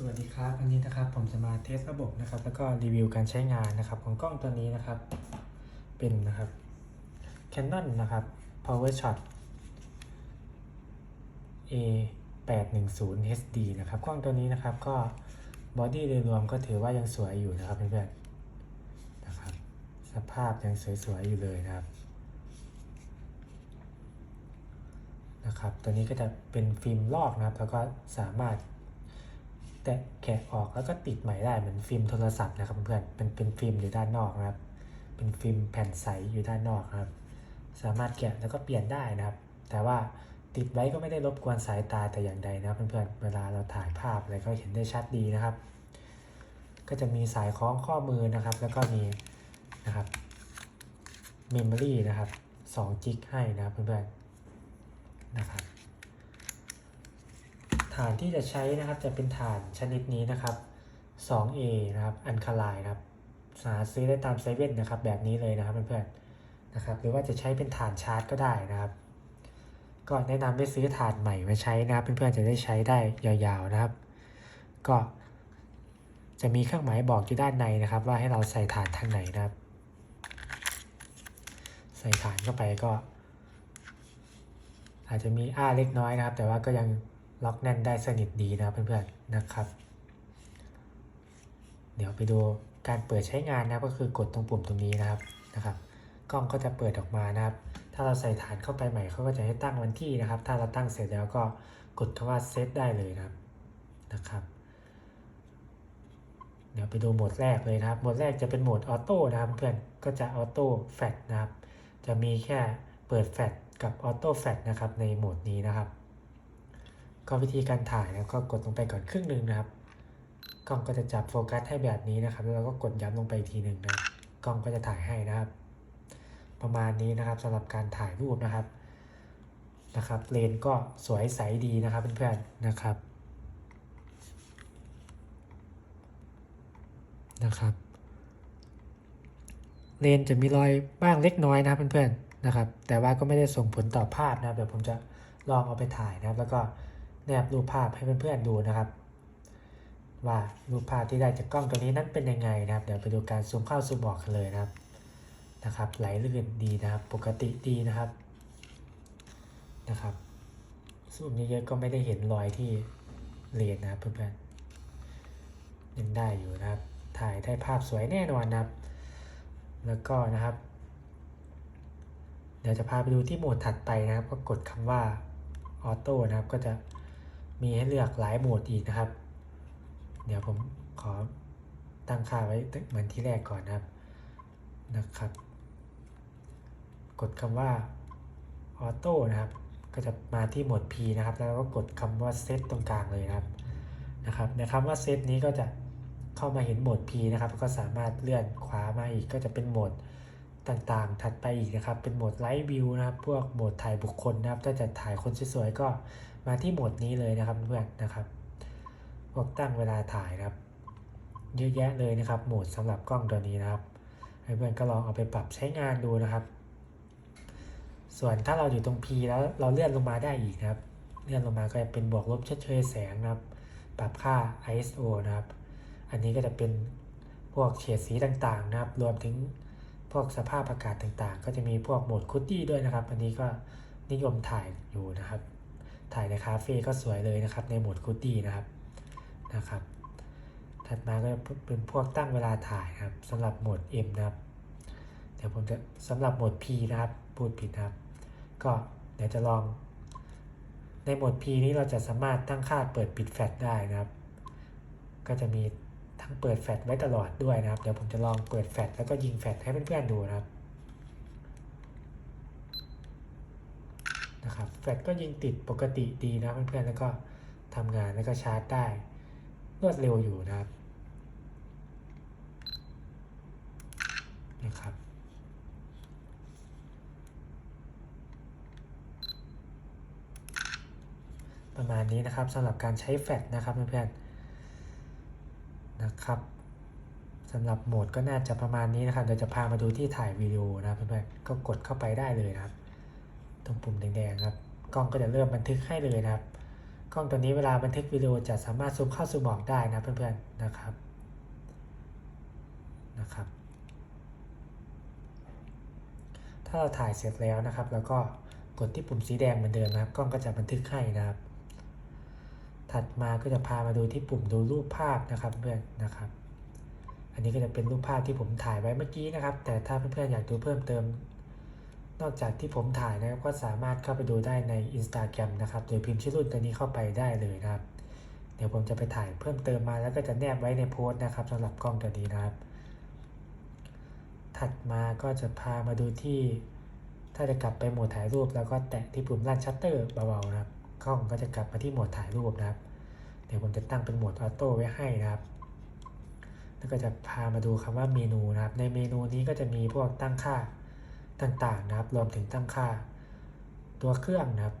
สวัสดีครับวันนี้นะครับผมจะมาเทสระบบนะครับ แล้วก็รีวิวการใช้งานนะครับ ของกล้องตัวนี้นะครับ เป็นนะครับ Canon นะครับ PowerShot A 8 1 0 HD นะครับกล้องตัวนี้นะครับก็บอดี้โดยรวมก็ถือว่ายังสวยอยู่นะครับเพื่อนๆนะครับ สภาพยังสวยๆอยู่เลยนะครับนะครับ ตัวนี้ก็จะเป็นฟิล์มลอกนะครับ แล้วก็สามารถ แตะแกะออกแล้วก็ติดใหม่ได้เหมือนฟิล์มโทรศัพท์นะครับเพื่อนๆเป็นเป็นฟิล์มอยู่ด้านนอกนะครับ เป็นฟิล์มแผ่นใสอยู่ด้านนอกนะครับ สามารถแกะแล้วก็เปลี่ยนได้นะครับ แต่ว่าติดไว้ก็ไม่ได้รบกวนสายตาแต่อย่างใดนะเพื่อนๆเวลาเราถ่ายภาพอะไรก็เห็นได้ชัดดีนะครับ ก็จะมีสายคล้องข้อมือนะครับ แล้วก็มีนะครับเมมโมรี่นะครับ2จิกให้นะครับเพื่อนๆนะครับ ฐานที่จะใช้นะครับจะเป็นฐานชนิดนี้นะครับ 2A นะครับอันคาไลนะครับสาซื้อได้ตามเซเว่นนะครับแบบนี้เลยนะครับเพื่อนๆนะครับหรือว่าจะใช้เป็นฐานชาร์จก็ได้นะครับ ก็แนะนำให้ซื้อฐานใหม่มาใช้นะครับ เพื่อนๆจะได้ใช้ได้ยาวๆนะครับ ก็จะมีเครื่องหมายบอกอยู่ด้านในนะครับ ว่าให้เราใส่ฐานทางไหนนะครับ ใส่ฐานเข้าไปก็ อาจจะมีอ้าเล็กน้อยนะครับ แต่ว่าก็ยัง ล็อกแน่นได้สนิทดีนะครับเพื่อนๆนะครับ เดี๋ยวไปดูการเปิดใช้งานนะก็คือกดตรงปุ่มตรงนี้นะครับนะครับ กล้องก็จะเปิดออกมานะครับ ถ้าเราใส่ฐานเข้าไปใหม่เขาก็จะให้ตั้งวันที่นะครับ ถ้าเราตั้งเสร็จแล้วก็กดคำว่าเซตได้เลยนะครับนะครับ เดี๋ยวไปดูโหมดแรกเลยนะครับโหมดแรกจะเป็นโหมดออโต้นะครับเพื่อนก็จะออโต้แฟลชนะครับ จะมีแค่เปิดแฟลชกับออโต้แฟลชนะครับในโหมดนี้นะครับ ก็วิธีการถ่ายนะก็กดลงไปก่อนครึ่งหนึ่งนะครับ กล้องก็จะจับโฟกัสให้แบบนี้นะครับ แล้วเราก็กดย้ำลงไปอีกทีหนึ่งนะกล้องก็จะถ่ายให้นะครับ ประมาณนี้นะครับสำหรับการถ่ายรูปนะครับนะครับเลนก็สวยใสดีนะครับเพื่อนๆนะครับนะครับ เลนจะมีรอยบ้างเล็กน้อยนะครับเพื่อนๆนะครับ แต่ว่าก็ไม่ได้ส่งผลต่อภาพนะเดี๋ยวผมจะลองเอาไปถ่ายนะครับ แล้วก็ แนบรูปภาพให้เพื่อนๆดูนะครับ ว่ารูปภาพที่ได้จากกล้องตัวนี้นั้นเป็นยังไงนะครับ เดี๋ยวไปดูการซูมเข้าซูมออกกันเลยนะครับนะครับ ไหลลื่นดีนะครับ ปกติดีนะครับนะครับซูมเยอะๆก็ไม่ได้เห็นรอยที่เลนนะครับเพื่อนๆยังได้อยู่นะครับ ถ่ายได้ภาพสวยแน่นอนนะครับ แล้วก็นะครับ เดี๋ยวจะพาไปดูที่โหมดถัดไปนะครับ ก็กดคำว่าออโต้นะครับก็จะ มีให้เลือกหลายโหมดอีกนะครับ เดี๋ยวผมขอตั้งค่าไว้เหมือนที่แรกก่อนนะครับนะครับ กดคำว่าออโต้นะครับ ก็จะมาที่โหมด P นะครับ แล้วก็กดคำว่าเซตตรงกลางเลยนะครับนะครับในคำว่าเซตนี้ก็จะเข้ามาเห็นโหมด P นะครับ ก็สามารถเลื่อนขวามาอีก ก็จะเป็นโหมดต่างๆ ถัดไปอีกนะครับ เป็นโหมดไลท์วิวนะครับ พวกโหมดถ่ายบุคคลนะครับ ถ้าจะถ่ายคนสวยๆก็ มาที่โหมดนี้เลยนะครับเพื่อนนะครับพวกตั้งเวลาถ่ายครับ เยอะแยะเลยนะครับ โหมดสำหรับกล้องตัวนี้นะครับให้เพื่อนก็ลองเอาไปปรับใช้งานดูนะครับ ส่วนถ้าเราอยู่ตรง P แล้วเราเลื่อนลงมาได้อีกนะครับ เลื่อนลงมาก็จะเป็นบวกลบชดเชยแสงนะครับ ปรับค่า ISO นะครับ อันนี้ก็จะเป็นพวกเฉดสีต่างๆนะครับ รวมถึงพวกสภาพอากาศต่างๆ ก็จะมีพวกโหมดคุตตี้ด้วยนะครับ อันนี้ก็นิยมถ่ายอยู่นะครับ ถ่ายในคาเฟ่ก็สวยเลยนะครับ ในโหมดคุตตี้นะครับนะครับ ถัดมาก็เป็นพวกตั้งเวลาถ่ายครับสำหรับโหมด M นะครับ เดี๋ยวผมจะสำหรับโหมด P นะครับพูดผิดนะครับ ก็เดี๋ยวจะลอง ในโหมด P นี้เราจะสามารถตั้งค่าเปิดปิดแฟลชได้นะครับ ก็จะมีทั้งเปิดแฟลชไว้ตลอดด้วยนะครับ เดี๋ยวผมจะลองเปิดแฟลชแล้วก็ยิงแฟลชให้เพื่อนๆดูนะครับ นะครับแฟลชก็ยิงติดปกติดีนะเพื่อนๆแล้วก็ทำงานแล้วก็ชาร์จได้รวดเร็วอยู่นะครับนะครับประมาณนี้นะครับสำหรับการใช้แฟลชนะครับเพื่อนๆนะครับสำหรับโหมดก็น่าจะประมาณนี้นะครับเดี๋ยวจะพามาดูที่ถ่ายวิดีโอนะเพื่อนๆก็กดเข้าไปได้เลยนะครับ ตรงปุ่มแดงๆครับกล้องก็จะเริ่มบันทึกให้เลยนะครับ กล้องตัวนี้เวลาบันทึกวิดีโอจะสามารถซูมเข้าซูมออกได้นะเพื่อนๆนะครับนะครับ ถ้าเราถ่ายเสร็จแล้วนะครับ แล้วก็กดที่ปุ่มสีแดงเหมือนเดิมนะครับ กล้องก็จะบันทึกให้นะครับ ถัดมาก็จะพามาดูที่ปุ่มดูรูปภาพนะครับเพื่อนนะครับ อันนี้ก็จะเป็นรูปภาพที่ผมถ่ายไว้เมื่อกี้นะครับ แต่ถ้าเพื่อนๆอยากดูเพิ่มเติม นอกจากที่ผมถ่ายนะครับก็สามารถเข้าไปดูได้ใน Instagram นะครับโดยพิมพ์ชื่อรุ่นตัวนี้เข้าไปได้เลยนะครับ เดี๋ยวผมจะไปถ่ายเพิ่มเติมมาแล้วก็จะแนบไว้ในโพสต์นะครับสำหรับกล้องตัวนี้นะครับ ถัดมาก็จะพามาดูที่ ถ้าจะกลับไปโหมดถ่ายรูป แล้วก็แตะที่ปุ่มลั่นชัตเตอร์เบาๆนะครับกล้องก็จะกลับมาที่โหมดถ่ายรูปนะครับ เดี๋ยวผมจะตั้งเป็นโหมดออโต้ไว้ให้นะครับแล้วก็จะพามาดูคำว่าเมนูนะครับ ในเมนูนี้ก็จะมีพวกตั้งค่า ต่างๆนะครับ รวมถึงตั้งค่าตัวเครื่องนะครับ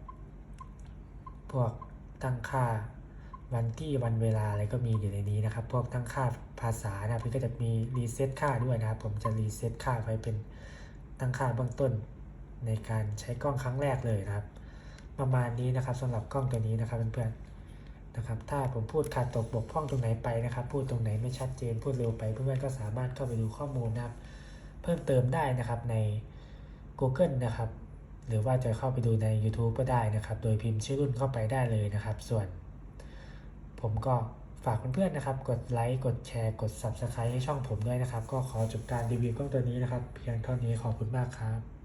พวกตั้งค่าวันที่วันเวลาอะไรก็มีอยู่ในนี้นะครับ พวกตั้งค่าภาษานะครับก็จะมีรีเซ็ตค่าด้วยนะครับ ผมจะรีเซ็ตค่าไว้เป็นตั้งค่าเบื้องต้นในการใช้กล้องครั้งแรกเลยนะครับ ประมาณนี้นะครับสำหรับกล้องตัวนี้นะครับเพื่อนๆนะครับ ถ้าผมพูดขาดตกบกพร่องตรงไหนไปนะครับ พูดตรงไหนไม่ชัดเจนพูดเร็วไปเพื่อนๆก็สามารถเข้าไปดูข้อมูลนะครับ เพิ่มเติมได้นะครับใน Google นะครับ หรือว่าจะเข้าไปดูใน YouTube ก็ได้นะครับ โดยพิมพ์ชื่อรุ่นเข้าไปได้เลยนะครับ ส่วน ผมก็ฝากเพื่อนๆนะครับ กดไลค์ กดแชร์ กด Subscribe ให้ช่องผมด้วยนะครับ ก็ขอจบการรีวิวกล้องตัวนี้นะครับ เพียงเท่านี้ขอบคุณมากครับ